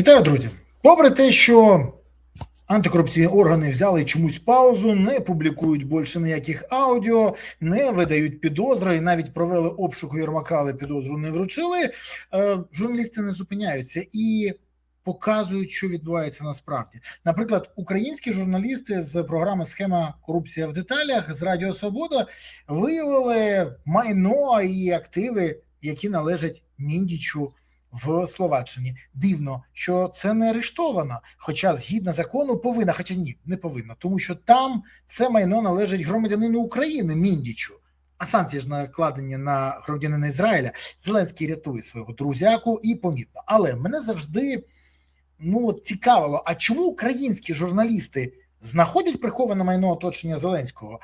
Вітаю, друзі. Попри те, що антикорупційні органи взяли чомусь паузу, не публікують більше ніяких аудіо, не видають підозри і навіть провели обшук у Єрмака, але підозру не вручили. Е, журналісти не зупиняються і показують, що відбувається насправді. Наприклад, українські журналісти з програми Схема корупція в деталях з Радіо Свобода виявили майно і активи, які належать Міндічу в Словаччині. Дивно, що це не арештовано, хоча згідно закону повинна, хоча ні, не повинна, тому що там все майно належить громадянину України Міндічу. А санкції ж накладені на громадянина Ізраїля. Зеленський рятує свого друзяку і помітно. Але мене завжди ну цікавило, а чому українські журналісти знаходять приховане майно оточення Зеленського,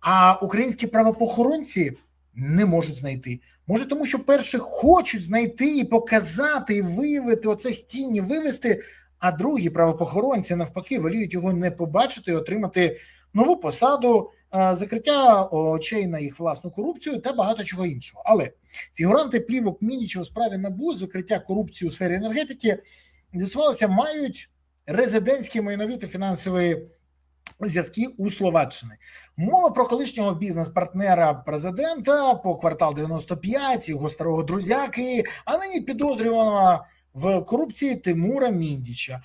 а українські правопохоронці не можуть знайти. Може, тому що перші хочуть знайти і показати, і виявити оце стінні, вивести, а другі правопохоронці навпаки воліють його не побачити і отримати нову посаду, е, закриття очей на їх власну корупцію та багато чого іншого. Але фігуранти плівок Мініча у справі НАБУ закриття корупції у сфері енергетики з'ясувалося, мають резидентські майнові та фінансові зв'язки у Словаччини. Мова про колишнього бізнес-партнера президента по квартал 95, його старого друзяки, а нині підозрюваного в корупції Тимура Міндіча, е,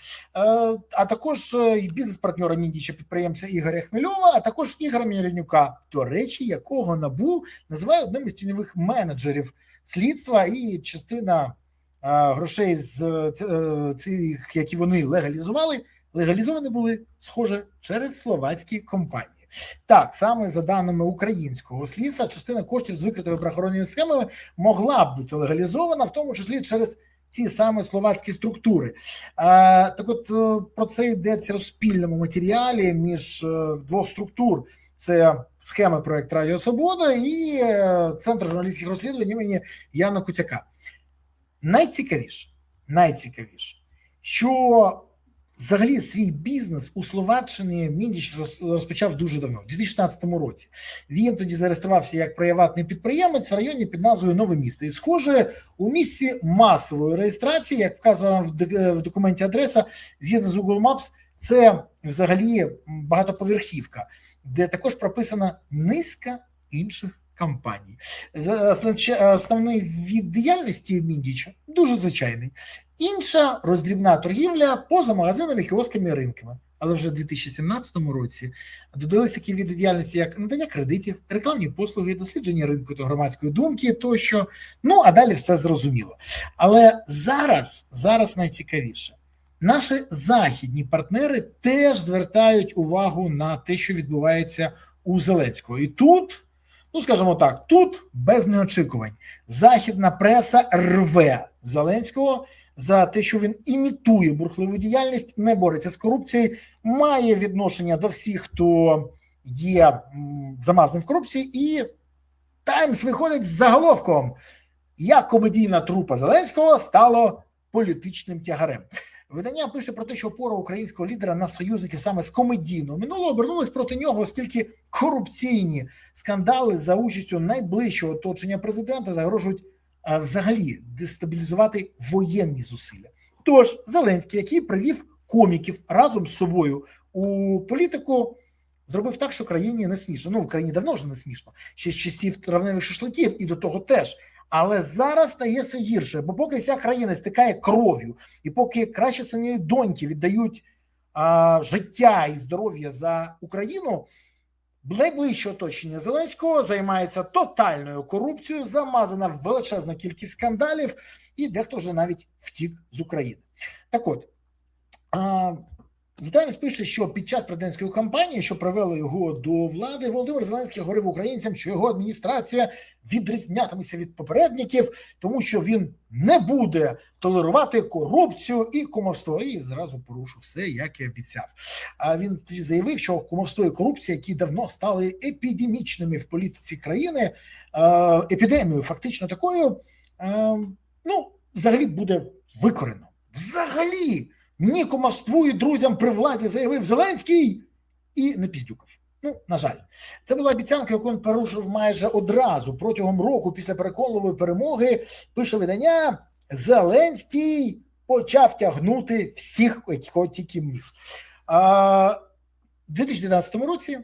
а також е, бізнес-партнера Міндіча, підприємця Ігоря Хмельова, а також Ігоря Мірянюка, до речі, якого набу називає одним із тіньових менеджерів слідства і частина е, грошей з цих, які вони легалізували легалізовані були схоже через словацькі компанії. Так саме за даними українського слідства, частина коштів з викритими правоохоронними схемами могла б бути легалізована, в тому числі через ці саме словацькі структури. А, Так, от е, про це йдеться у спільному матеріалі між е, двох структур. Це схема проект Радіо Свобода і е, Центр журналістських розслідувань імені Яна Куцяка. Найцікавіше, найцікавіше, що Взагалі, свій бізнес у Словаччині Міндіч розпочав дуже давно, у 2016 році. Він тоді зареєструвався як приватний підприємець в районі під назвою Нове місто. І, схоже, у місці масової реєстрації, як вказано в документі адреса, згідно з Google Maps, це взагалі багатоповерхівка, де також прописана низка інших компаній. Основний від діяльності Міндіча дуже звичайний. Інша роздрібна торгівля поза магазинами, кіосками ринками. Але вже в 2017 році додались такі види діяльності, як надання кредитів, рекламні послуги, дослідження ринку та громадської думки, тощо. Ну а далі все зрозуміло. Але зараз, зараз найцікавіше, наші західні партнери теж звертають увагу на те, що відбувається у Зеленського. І тут. Ну, скажімо так, тут без неочікувань західна преса рве Зеленського за те, що він імітує бурхливу діяльність, не бореться з корупцією, має відношення до всіх, хто є замазаний в корупції, і Таймс виходить з заголовком: як комедійна трупа Зеленського стало політичним тягарем. Видання пише про те, що опора українського лідера на союзників саме з комедійного минулого обернулась проти нього, оскільки корупційні скандали за участю найближчого оточення президента загрожують а, взагалі дестабілізувати воєнні зусилля. Тож Зеленський, який привів коміків разом з собою у політику, зробив так, що країні не смішно. Ну в країні давно вже не смішно. Ще з часів травневих шашликів і до того теж. Але зараз стає все гірше, бо поки вся країна стикає кров'ю, і поки краще сині доньки віддають а, життя і здоров'я за Україну, найближче оточення Зеленського займається тотальною корупцією, замазана величезна кількість скандалів, і дехто вже навіть втік з України. Так от. А, Зітаємс пише, що під час президентської кампанії, що привели його до влади, Володимир Зеленський говорив українцям, що його адміністрація відрізнятиметься від попередників, тому що він не буде толерувати корупцію і кумовство. І зразу порушив все, як і обіцяв. А він заявив, що кумовство і корупція, які давно стали епідемічними в політиці країни, епідемією, фактично такою, ну взагалі буде викорено. Взагалі. Ні кумовству і друзям при владі заявив Зеленський і не піздюкав. Ну, на жаль, це була обіцянка, яку він порушив майже одразу протягом року після переконливої перемоги. Пише видання Зеленський почав тягнути всіх, кого тільки міг. А, У 2019 році,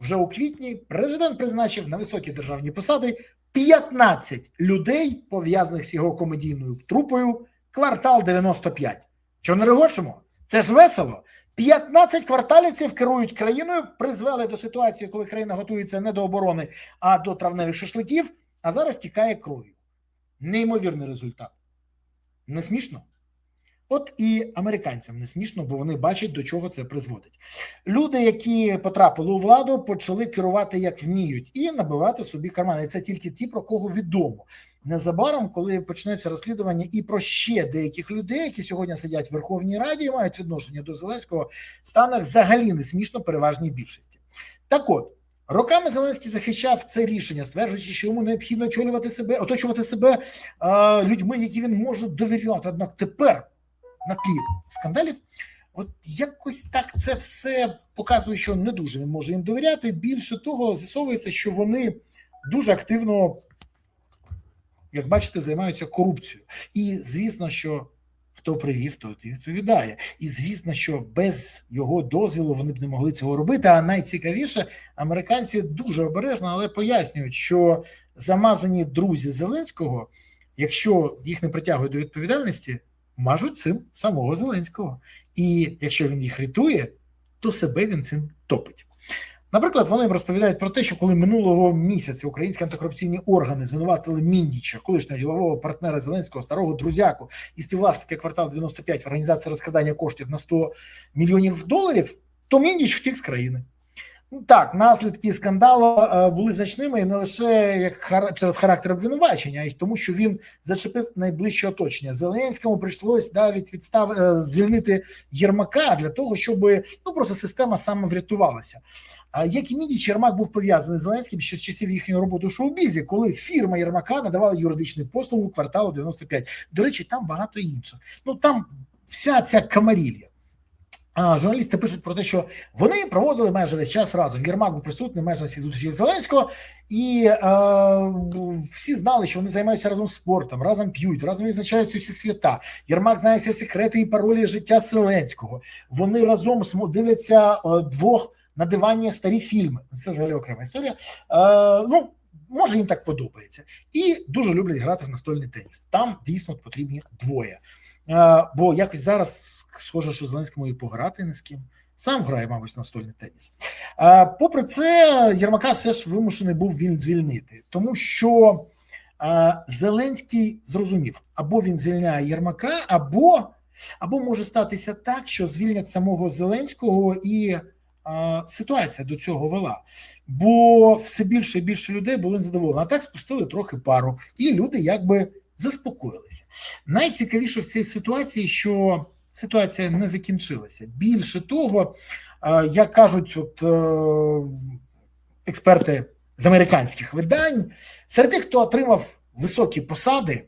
вже у квітні, президент призначив на високі державні посади 15 людей, пов'язаних з його комедійною трупою, квартал 95. Чого не регочемо? Це ж весело. 15 кварталівців керують країною, призвели до ситуації, коли країна готується не до оборони, а до травневих шашликів, а зараз тікає кров'ю. Неймовірний результат. Не смішно? От і американцям не смішно, бо вони бачать, до чого це призводить. Люди, які потрапили у владу, почали керувати як вміють і набивати собі кармани. І це тільки ті, про кого відомо. Незабаром, коли почнеться розслідування і про ще деяких людей, які сьогодні сидять в Верховній Раді і мають відношення до Зеленського, стане взагалі не смішно переважній більшості. Так от. Роками Зеленський захищав це рішення, стверджуючи, що йому необхідно очолювати себе, оточувати себе е, людьми, які він може довіряти. Однак тепер на тлі скандалів, от якось так це все показує, що не дуже він може їм довіряти. Більше того, з'ясовується, що вони дуже активно, як бачите, займаються корупцією. І звісно, що хто привів, той відповідає. І звісно, що без його дозволу вони б не могли цього робити. А найцікавіше, американці дуже обережно, але пояснюють, що замазані друзі Зеленського, якщо їх не притягують до відповідальності, мажуть цим самого Зеленського. І якщо він їх рятує, то себе він цим топить. Наприклад, вони розповідають про те, що коли минулого місяця українські антикорупційні органи звинуватили Міндіча, колишнього ділового партнера Зеленського, старого друзяку і співвласника квартал 95 в організації розкрадання коштів на 100 мільйонів доларів, то Міндіч втік з країни. Ну, Так, наслідки скандалу е, були значними не лише як через характер обвинувачення, а й тому, що він зачепив найближче оточення. Зеленському прийшлось навіть відстав е, звільнити Єрмака для того, щоб ну просто система самоврятувалася. А як і Мідіч, Єрмак був пов'язаний з Зеленським ще з часів їхньої роботи у шоу-бізі, коли фірма Єрмака надавала юридичну послугу кварталу 95. До речі, там багато інших. Ну там вся ця камарілля. Журналісти пишуть про те, що вони проводили майже весь час разом. Єрмак був присутній майже на всіх зустрічах Зеленського, і е, всі знали, що вони займаються разом спортом, разом п'ють, разом відзначаються усі свята. Єрмак знає всі секрети і паролі життя Зеленського. Вони разом дивляться е, двох на дивані старі фільми. Це взагалі окрема історія. Е, ну, Може, їм так подобається, і дуже люблять грати в настольний теніс. Там дійсно потрібні двоє. Бо якось зараз схоже, що Зеленському і пограти не з ким. Сам грає, мабуть, настольний теніс. Попри це, Єрмака все ж вимушений був він звільнити, тому що Зеленський зрозумів, або він звільняє Єрмака, або або може статися так, що звільнять самого Зеленського, і ситуація до цього вела. Бо все більше і більше людей були незадоволені. А так спустили трохи пару, і люди якби заспокоїлися. Найцікавіше в цій ситуації, що ситуація не закінчилася. Більше того, як кажуть, от експерти з американських видань, серед тих, хто отримав високі посади,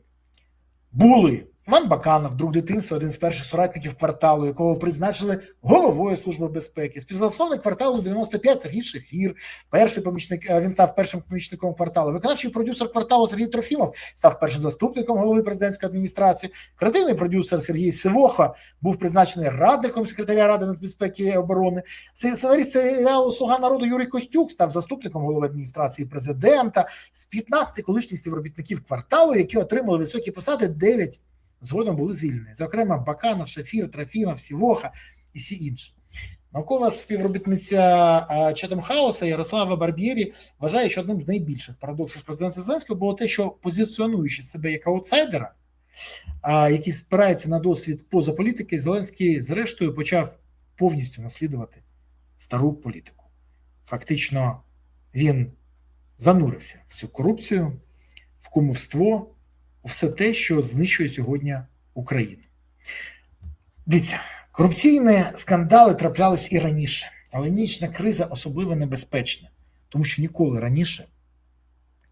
були Іван Баканов, друг дитинства, один з перших соратників кварталу, якого призначили головою служби безпеки, співзасновник кварталу 95 Сергій Шефір, перший помічник. е, Він став першим помічником кварталу. Виконавчий продюсер кварталу Сергій Трофімов став першим заступником голови президентської адміністрації. Креативний продюсер Сергій Сивоха був призначений радником секретаря ради нацбезпеки і оборони. Це сценарист серіалу Слуга народу Юрій Костюк став заступником голови адміністрації президента з 15 колишніх співробітників кварталу, які отримали високі посади 9 згодом були звільнені. Зокрема, Баканов, Шафір, Трофімов, Сівоха і всі інші. Наукова співробітниця Четем Хауса Ярослава Барб'єрі вважає, що одним з найбільших парадоксів президента Зеленського було те, що позиціонуючи себе як аутсайдера, який спирається на досвід поза політики, Зеленський, зрештою, почав повністю наслідувати стару політику. Фактично, він занурився в цю корупцію, в кумовство все те, що знищує сьогодні Україну. Дивіться, корупційні скандали траплялись і раніше, але нічна криза особливо небезпечна, тому що ніколи раніше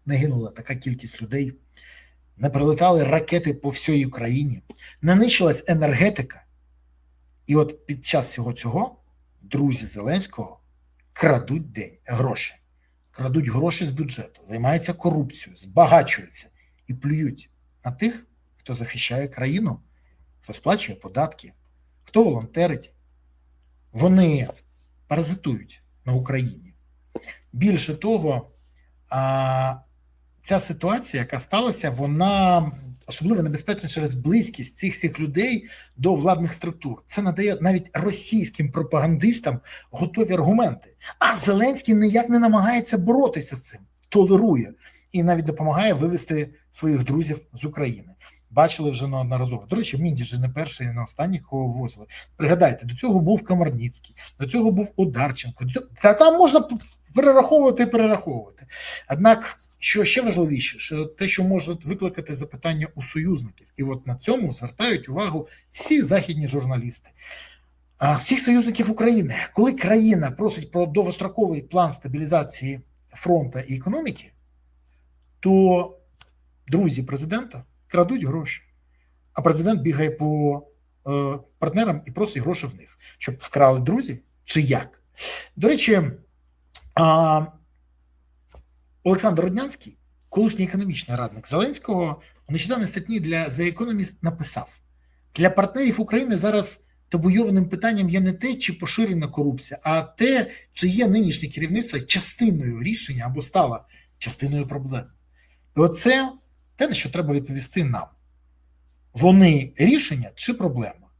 не гинула така кількість людей, не прилетали ракети по всій Україні, не нищилась енергетика. І от під час всього цього друзі Зеленського крадуть день гроші, крадуть гроші з бюджету, займаються корупцією, збагачуються і плюють на тих, хто захищає країну хто сплачує податки, хто волонтерить, вони паразитують на Україні. Більше того, ця ситуація, яка сталася, вона особливо небезпечна через близькість цих всіх людей до владних структур. Це надає навіть російським пропагандистам готові аргументи. А Зеленський ніяк не намагається боротися з цим, толерує і навіть допомагає вивести своїх друзів з України. Бачили вже неодноразово. До речі, Мінді ж не перший і не останній, кого ввозили. Пригадайте, до цього був Камарніцький, до цього був Одарченко. Та там можна перераховувати і перераховувати. Однак, що ще важливіше, що те, що може викликати запитання у союзників, і от на цьому звертають увагу всі західні журналісти. Всіх союзників України, коли країна просить про довгостроковий план стабілізації фронту і економіки, то друзі президента крадуть гроші, а президент бігає по е, партнерам і просить гроші в них, щоб вкрали друзі чи як. До речі, а, Олександр Роднянський, колишній економічний радник Зеленського, у нещодавній статті для The Economist написав: для партнерів України зараз табуйованим питанням є не те, чи поширена корупція, а те, чи є нинішнє керівництво частиною рішення або стало частиною проблем. І оце те, на що треба відповісти нам. Вони рішення чи проблема?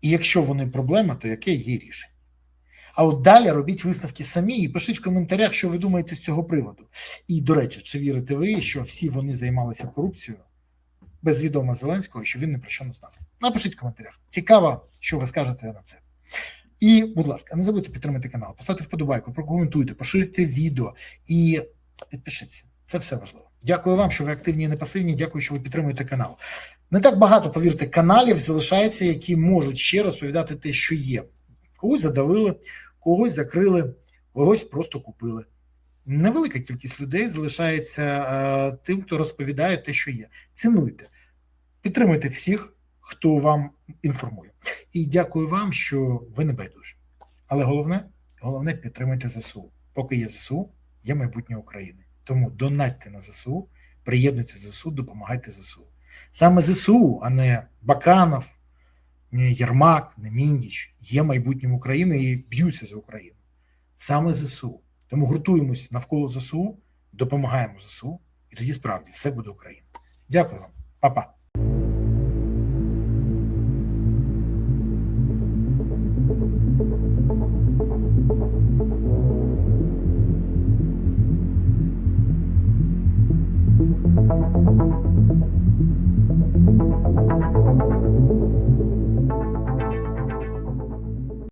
І якщо вони проблема, то яке є рішення? А от далі робіть висновки самі і пишіть в коментарях, що ви думаєте з цього приводу. І, до речі, чи вірите ви, що всі вони займалися корупцією без відома Зеленського, що він ні про що не знав? Напишіть в коментарях. Цікаво, що ви скажете на це. І, будь ласка, не забудьте підтримати канал, поставте вподобайку, прокоментуйте, поширюйте відео і підпишіться. Це все важливо. Дякую вам, що ви активні і не пасивні. Дякую, що ви підтримуєте канал. Не так багато, повірте, каналів залишається, які можуть ще розповідати те, що є. Когось задавили, когось закрили, когось просто купили. Невелика кількість людей залишається е, тим, хто розповідає те, що є. Цінуйте, підтримуйте всіх, хто вам інформує. І дякую вам, що ви не байдужі. Але головне, головне підтримуйте ЗСУ. Поки є ЗСУ, є майбутнє України. Тому донатьте на ЗСУ, приєднуйтесь до ЗСУ, допомагайте ЗСУ. Саме ЗСУ, а не Баканов, не Єрмак, не Міндіч, є майбутнім України і б'ються за Україну. Саме ЗСУ. Тому гуртуємось навколо ЗСУ, допомагаємо ЗСУ, і тоді справді все буде Україна. Дякую вам, Па-па.